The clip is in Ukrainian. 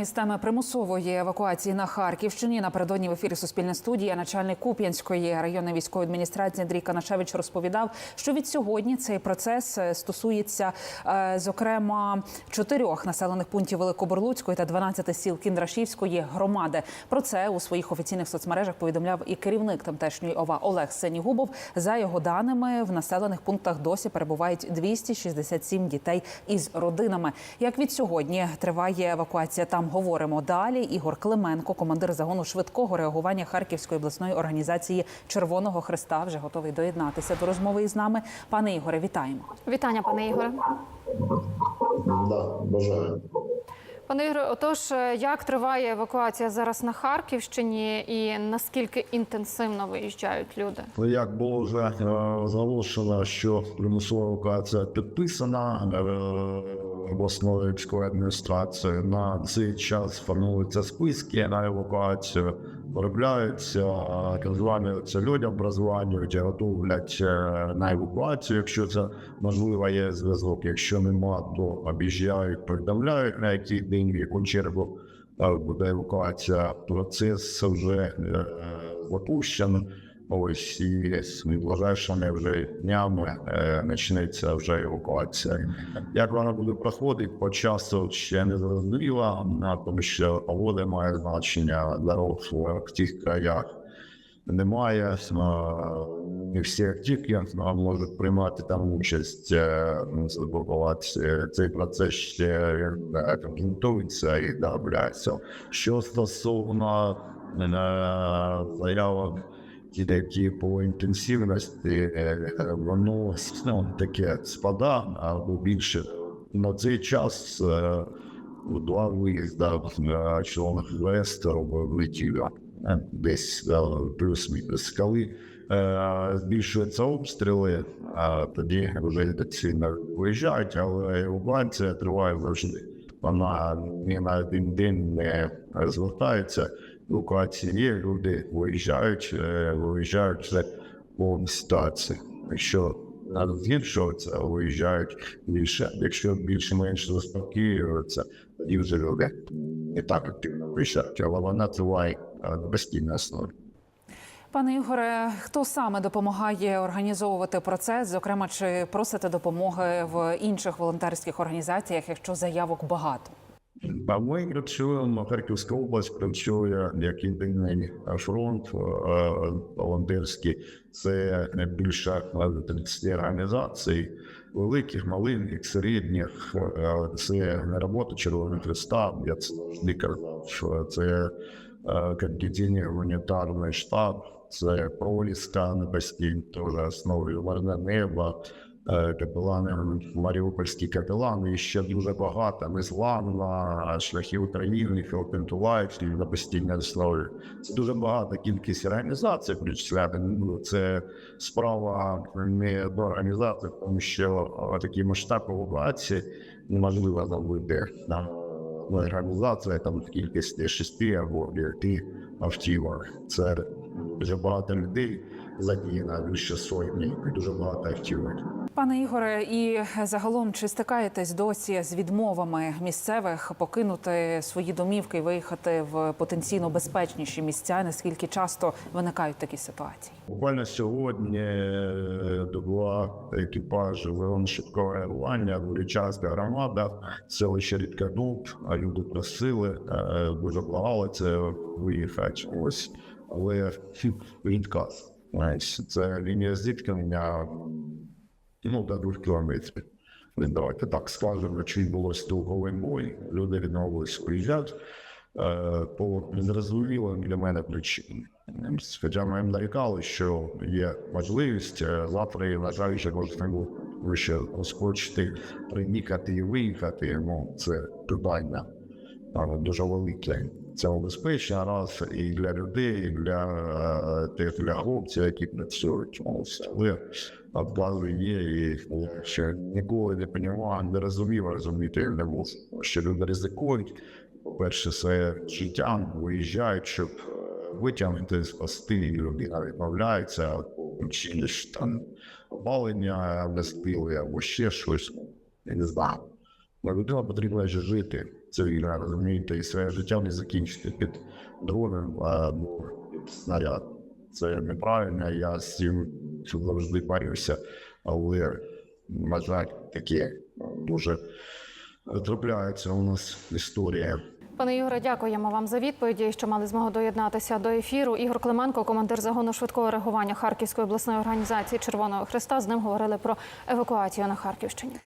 Із теми примусової евакуації на Харківщині. Напередодні в ефірі Суспільне студія начальник Куп'янської районної військової адміністрації Андрій Канашевич розповідав, що від сьогодні цей процес е, стосується, е, зокрема, чотирьох населених пунктів Великоборлуцької та 12 сіл Кіндрашівської громади. Про це у своїх офіційних соцмережах повідомляв і керівник тамтешньої ОВА Олег Сенігубов. За його даними, в населених пунктах досі перебувають 267 дітей із родинами. Як від сьогодні триває евакуація, там говоримо далі. Ігор Клименко, командир загону швидкого реагування Харківської обласної організації Червоного Христа, вже готовий доєднатися до розмови із нами. Пане Ігоре, вітаємо. Вітання, пане Ігоре. Да, бажаю. Пане Ігоре, отож, е, як триває евакуація зараз на Харківщині і наскільки інтенсивно виїжджають люди? Ну, Як було вже е, оголошено, що примусова евакуація підписана е, обласною військовою адміністрацією, на цей час формуються списки на евакуацію, виробляються, конзванюються людям, прозванюють, готовлять е, на евакуацію, якщо це можливо є зв'язок. Якщо нема, то об'їжджають, повідомляють на який день, яку чергу е, буде евакуація. Процес вже е, запущений. Ось і ближайшими вже днями е, почнеться вже евакуація. Як вона буде проходити по часу ще не зрозуміло, тому що погода має значення дорог в тих краях. Немає а, не всі тільки можуть приймати там участь е, з. Цей процес ще е, ґрунтується і доробляється. Що стосовно е, заявок які по інтенсивності е, воно ну, таке спада або більше на цей час е, два виїзда е, чоловік інвестор влетіло е, десь плюс-мінус. Коли збільшуються обстріли, а тоді вже інтенсивно виїжджають, але евакуація триває завжди. Вона ні на один день не звертається евакуації є, люди виїжджають, виїжджають вже по ситуації. Якщо треба згіршуватися, виїжджають більше. Якщо більше-менше заспокоюються, тоді вже люди не так активно виїжджають, але вона триває на постійній основі. Пане Ігоре, хто саме допомагає організовувати процес? Зокрема, чи просите допомоги в інших волонтерських організаціях, якщо заявок багато? А ми працюємо, Харківська область працює як єдиний фронт е, волонтерський. Це більше 30 організацій, великих, маленьких, середніх. Е, Це не робота Червоного Христа. Я це завжди казав, це е, компетентний гуманітарний штаб, це проліска на постійно, теж основою мирне небо е, капелани, маріупольські капелани, ще дуже багато. Незламна, шляхи України, філпентувають на постійній основі. Це дуже багата кількість організацій причисляти. Ну, Це справа не до організації, тому що е, такий масштаб евакуації неможливо зробити. Там е, організація там в кількості шести або п'яти автівок. Це дуже багато людей задіяно більше сотні, дуже багато автівок. Пане Ігоре, і загалом чи стикаєтесь досі з відмовами місцевих покинути свої домівки і виїхати в потенційно безпечніші місця? Наскільки часто виникають такі ситуації? Буквально сьогодні е, два екіпажі вагон швидкого реагування в Лічанська громада, селище Рідкадуб, а люди просили, е, дуже благали це виїхати. Ось, але відказ. Це лінія зіткнення ну, до двох кілометрів. Ну, Давайте так скажемо, чи відбулося довговий бой, люди відмовились виїжджати е, по незрозумілим для мене причинам. Хоча ми їм нарікали, що є можливість е, завтра, на жаль, ще можливо ви ще розхочете приїхати і виїхати. Ну, це питання дуже велике. Це небезпечно раз і для людей, і для е, тих для хлопців, які працюють. Але плани є, і ще ніколи не понімав, не розумів, розуміти не можу. Що люди ризикують. По-перше, це життя, виїжджають, щоб е, витягнути, спасти, і людина відмовляється причині що там опалення не спіли або ще щось. Я не знаю. Людина потрібно жити. Цивільна, розумієте, і своє життя не закінчити під дроном або під снаряд. Це неправильно, я з цим завжди борюся, але, на жаль, такі дуже трапляються у нас історія. Пане Ігоре, дякуємо вам за відповіді, що мали змогу доєднатися до ефіру. Ігор Клименко, командир загону швидкого реагування Харківської обласної організації Червоного Христа. З ним говорили про евакуацію на Харківщині.